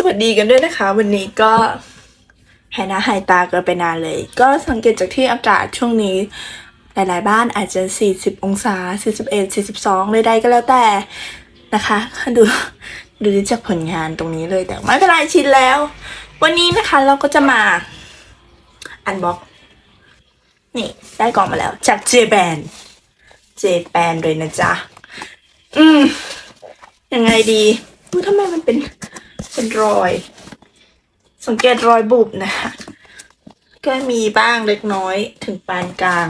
สวัสดีกันด้วยนะคะ วันนี้ก็หายหน้าหายตากันไปนานเลย ก็สังเกตจากที่อากาศช่วงนี้ หลาย ๆ บ้านอาจจะ 40 องศา 41 42ใดๆก็แล้วแต่นะคะดูดูจากผลงานตรงนี้เลยแต่ไม่เป็นไรชินแล้ว วันนี้นะคะเราก็จะมาอันบ็อกนี่ได้กล่องมาแล้ว จากเจแปนเจแปนเลยนะจ๊ะ อืมยังไงดีทำไมมันเป็น เป็นรอย สังเกตรอยบุบนะคะก็มีบ้างเล็กน้อยถึงปานกลาง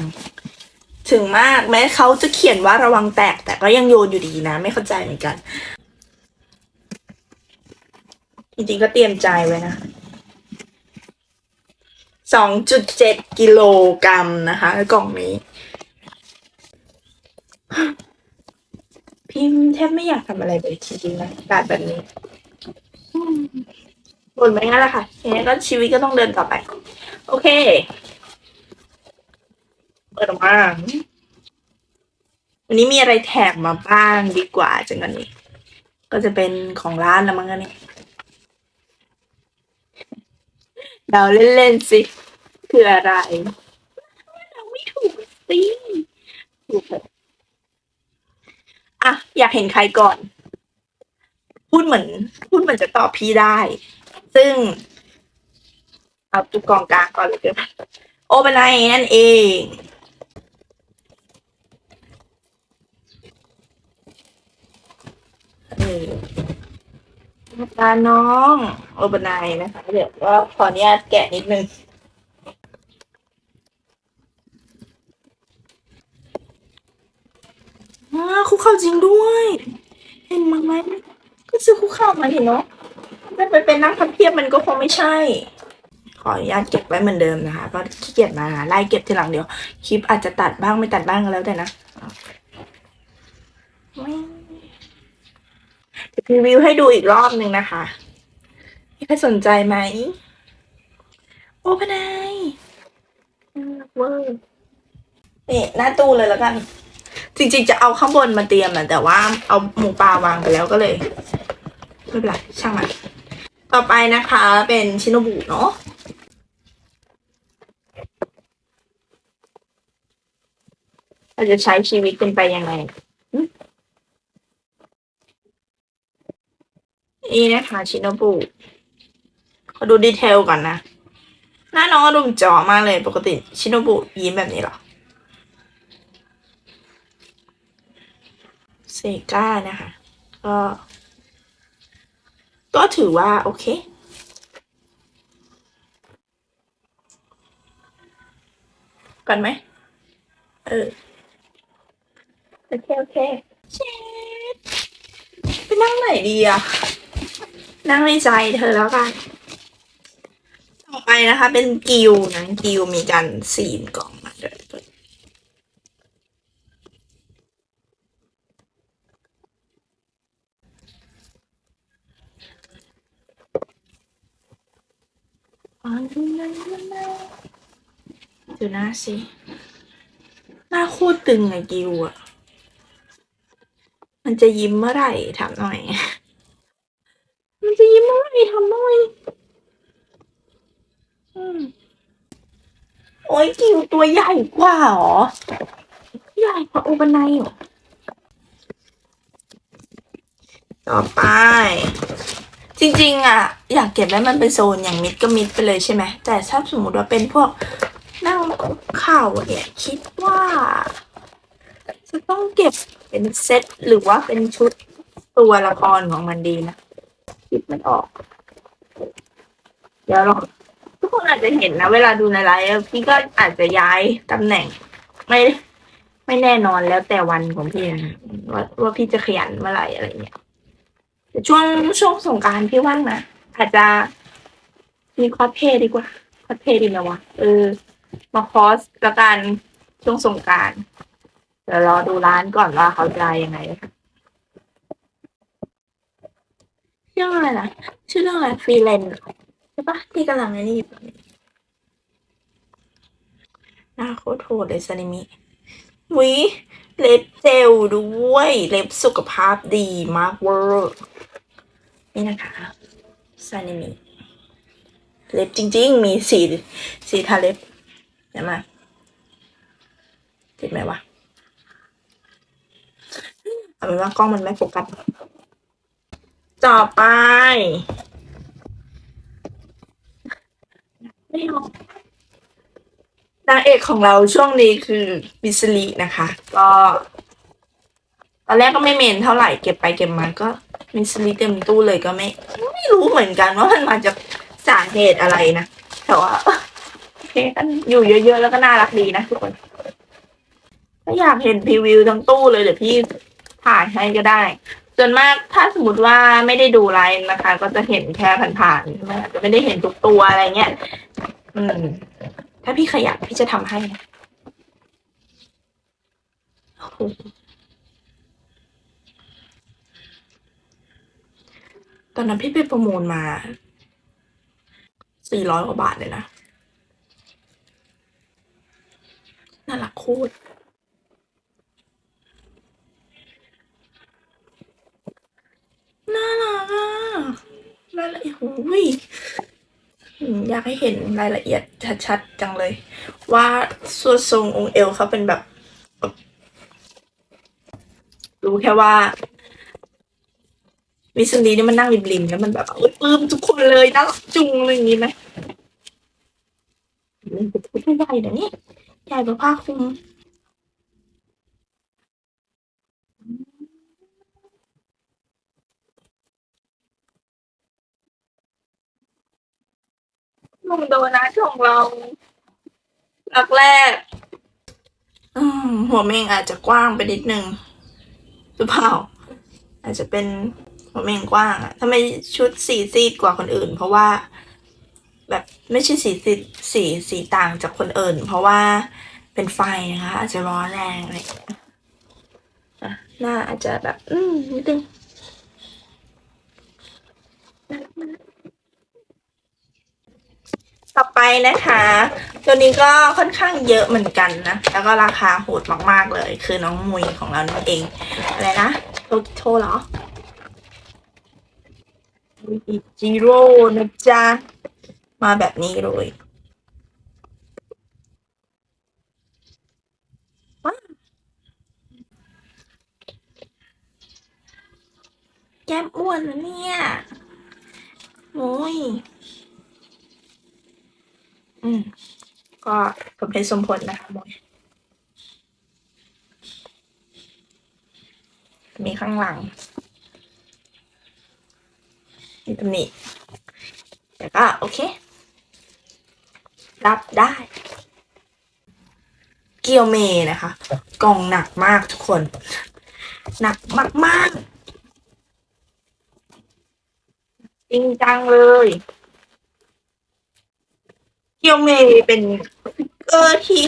ถึงมากแม้เขาจะเขียนว่าระวังแตกแต่ก็ยังโยนอยู่ดีนะ ไม่เข้าใจเหมือนกัน จริงๆก็เตรียมใจไว้นะสองจุดเจ็ดกิโลกรัมนะคะกล่องนี้ พิมพ์แทบไม่อยากทำอะไรเลยจริงๆนะแบบนี้ บ่นไปงั้นแหละค่ะทีนี้ก็ชีวิตก็ต้องเดินต่อไป โอเค เปิดออกมาวันนี้มีอะไรแถมมาบ้างดีกว่าจังกันนี้ ก็จะเป็นของร้านละมั้งกันนี่เดาเล่นๆสิ คืออะไรเราไม่ถูกสิถูกเถอะอะ อยากเห็นใครก่อน พูดเหมือน พูดเหมือนจะตอบพี่ได้ ซึ่ง เอาตุกกองกลางก่อนเลยกินโอเปนไนนั่นเอง นี่ตาน้องโอเปนไนนะคะ เดี๋ยวก็ขออนุญาตแกะนิดนึงอ่าคุกเข่าจริงด้วย เห็นมาไหมก็ซื้อคุกเข่ามาเห็นเนาะ นนั่งพับเพียบมันก็คงไม่ใช่ ขออนุญาตเก็บไว้เหมือนเดิมนะคะก็ขี้เกียจมาไล่เก็บทีหลังเดียว คลิปอาจจะตัดบ้างไม่ตัดบ้างก็แล้วแต่นะจะรีวิวให้ดูอีกรอบหนึ่งนะคะมีใครสนใจไหม โอ้พนายน่ารักเวอร์นี่หน้าตู้เลยแล้วกัน จริงๆจะเอาข้างบนมาเตรียมอะแต่ว่าเอาหมูปลาวางไปแล้วก็เลย ไม่เป็นไรช่างมัน ต่อไปนะคะเป็นชิโนบุเนาะเราจะใช้ชีวิตเป็นไปยังไงนี่นะคะชิโนบุขอดูดีเทลก่อนนะ หน้าน้องอารมจอมากเลย ปกติชิโนบุยิ้มแบบนี้หรอเซกานะคะ ก็ ก็ถือว่าโอเคก่อนไหม เออ โอเค โอเคเช็ดไปนั่งไหนดีอะนั่งในใจเธอแล้วกัน ต่อไปนะคะ เป็นกิวนะกิวมีการซีนกล่องมาเดี๋ยวเปิด อ๋อดูหน้าดูหน้าดูหน้าสิหน้าโคตรตึงอะกิวอะมันจะยิ้มเมื่อไหร่ถามหน่อย มันจะยิ้มเมื่อไหร่ทำหน่อยอโอ้ยกิวตัวใหญ่กว่าหรอ ใหญ่กว่าโอบันไนหรอ ต่อไป จริงๆอะอยากเก็บไว้มันเป็นโซนอย่างมิดก็มิดไปเลยใช่ไหมแต่ถ้าสมมติว่าเป็นพวกนั่งคุกเข่าเนี่ยคิดว่า จะต้องเก็บเป็นเซตหรือว่าเป็นชุดตัวละครของมันดีนะคิดมันออก เดี๋ยวเราทุกคนอาจจะเห็นนะ เวลาดูในไลฟ์พี่ก็อาจจะย้ายตำแหน่ง ไม่ไม่แน่นอนแล้วแต่วันของพี่ว่าว่าพี่จะขยันเมื่อไหร่อะไรเงี้ย ช่วงช่วงสงกรารพี่ว่างนะอาจจะมีคอสเพลย์ดีกว่า คอสเพลย์ดีไหมวะเออ มาคอสละกันช่วงสงกรารเดี๋ยวรอดูร้านก่อนว่าเขาจะยังไงชื่ออะไรนะชื่อเรื่องอะไรฟรีแลนซ์ใช่ปะที่กำลังไอ้นี่อยู่ตอนนี้หน้าโคตรโหดเลยซานิมิวิเล็บเจลด้วย เล็บสุขภาพดีมากเวอร์ นี่นะคะซานิมิเล็บจริง ๆ มีสีสีทาเล็บเห็นไหมติดไหมวะเอาเป็นว่ากล้องมันไม่โฟกัสต่อไป ไม่เอานางเอกของเราช่วงนี้คือมิสลีนะคะ ก็ ตอนแรกก็ไม่เมนเท่าไหร่เก็บไปเก็บมาก็ มิสลีเต็มตู้เลยก็ไม่ไม่รู้เหมือนกันว่ามันมาจากสาเหตุอะไรนะ แต่ว่าโอเคกันอยู่เยอะๆแล้วก็น่ารักดีนะทุกคนถ้าอยากเห็นพรีวิวทั้งตู้เลยเดี๋ยวพี่ถ่ายให้ก็ได้ส่วนมากถ้าสมมติว่าไม่ได้ดูไลน์นะคะ ก็จะเห็นแค่ผ่านๆใช่อาจจะไม่ได้เห็นทุกตัวอะไรเงี้ย อืม ถ้าพี่ขยันพี่จะทำให้นะโอ้โห ตอนนั้นพี่ไปประมูลมาสี่ร้อยกว่าบาทเลยนะ น่ารักโคตรน่ารักอะรายละเอียดหูยอืมอยากให้เห็นรายละเอียดชัดๆจังเลย ว่าส่วนทรงองค์เอวเขาเป็นแบบ รู้แค่ว่า มิสลีนี่มันนั่งริมๆแล้วมันแบบเอ้ยปลื้มทุกคนเลยน่ารักจุงอะไรอย่างงี้ไหมนี่เป็นพูดไม่ได้นะนี่ใหญ่กว่าผ้าคลุมลุงโดนัทของเรารักแรก อืมหัวเมงอาจจะกว้างไปนิดนึงหรือเปล่า อาจจะเป็น หัวเมงกว้างอะทำไมชุดสีซีดกว่าคนอื่น เพราะว่า แบบไม่ใช่สีซีดสีสีต่างจากคนอื่น เพราะว่าเป็นไฟนะคะอาจจะร้อนแรงอะไรอย่างเงี้ยหน้าอาจจะแบบ อืมนิดนึงต่อไปนะคะ ตัวนี้ก็ค่อนข้างเยอะเหมือนกันนะ แล้วก็ราคาโหดมากๆเลย คือน้องมุยของเรานั่นเอง อะไรนะโตกิโทเหรอ อิจิโร่นะจ๊ะ มาแบบนี้เลยว้าแก้มอ้วนนะเนี่ยโอ้ย อืม ก็สมเหตุสมผลนะคะมวยมีข้างหลัง มีตำหนิแต่ก็โอเค รับได้ เกียวเมนะคะ กล่องหนักมากทุกคน หนักมากๆจริงจังเลย เกียวเมเป็นเกอร์ที่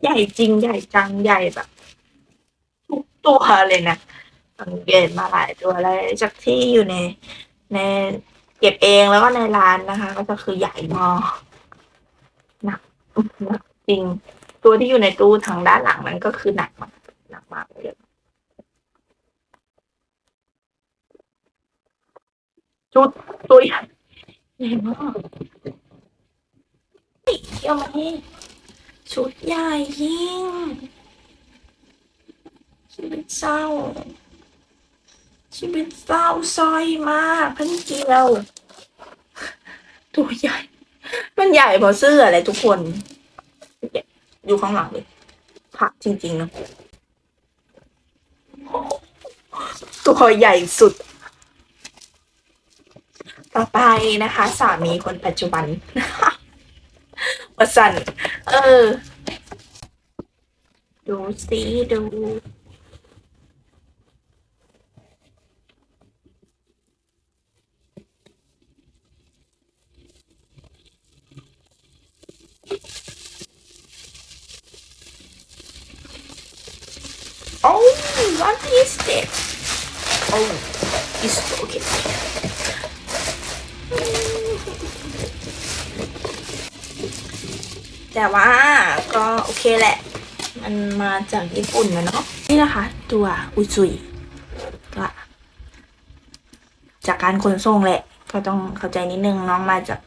ใหญ่จริงใหญ่จังใหญ่แบบ ทุกตัวเลยนะสังเกตมาหลายตัวเลยจากที่อยู่ใน ในเก็บเองแล้วก็ในร้านนะคะ ก็จะคือใหญ่มากหนักหนักจริง ตัวที่อยู่ในตู้ทางด้านหลังนั้นก็คือหนักมากหนักมากเลยชุดตัวใหญ่ใหญ่มากเที่ยวมาที่ชุดใหญ่ยิ่งชีวิตเศร้า ชีวิตเศร้าซอยมากพันเกียว ตัวใหญ่ มันใหญ่พอเสื้ออะไรทุกคน อยู่ข้างหลังเลยผักจริงๆนะตัวใหญ่สุด ต่อไปนะคะ สามีคนปัจจุบันวสัน เออ ดูสิดู แต่ว่าก็โอเคแหละ มันมาจากญี่ปุ่นนะเนาะนี่นะคะ ตัวอุซุยก็จากการขนส่งแหละ ก็ต้องเข้าใจนิดนึงน้องมาจาก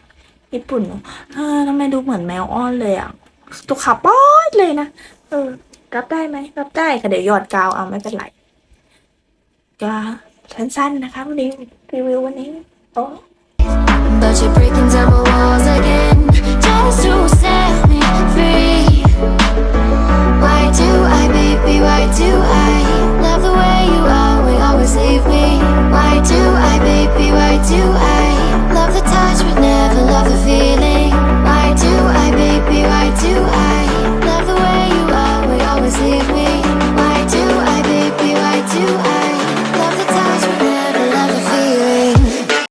ญี่ปุ่นเออทำไมดูเหมือนแมวอ้อนเลยอะตัวขาวป๊อดเลยนะเออรับได้ไหมรับได้ค่ะเดี๋ยวหยอดกาวเอาไม่เป็นไรก็สั้นๆนะคะวันนี้รีวิววันนี้โอ้ why do I?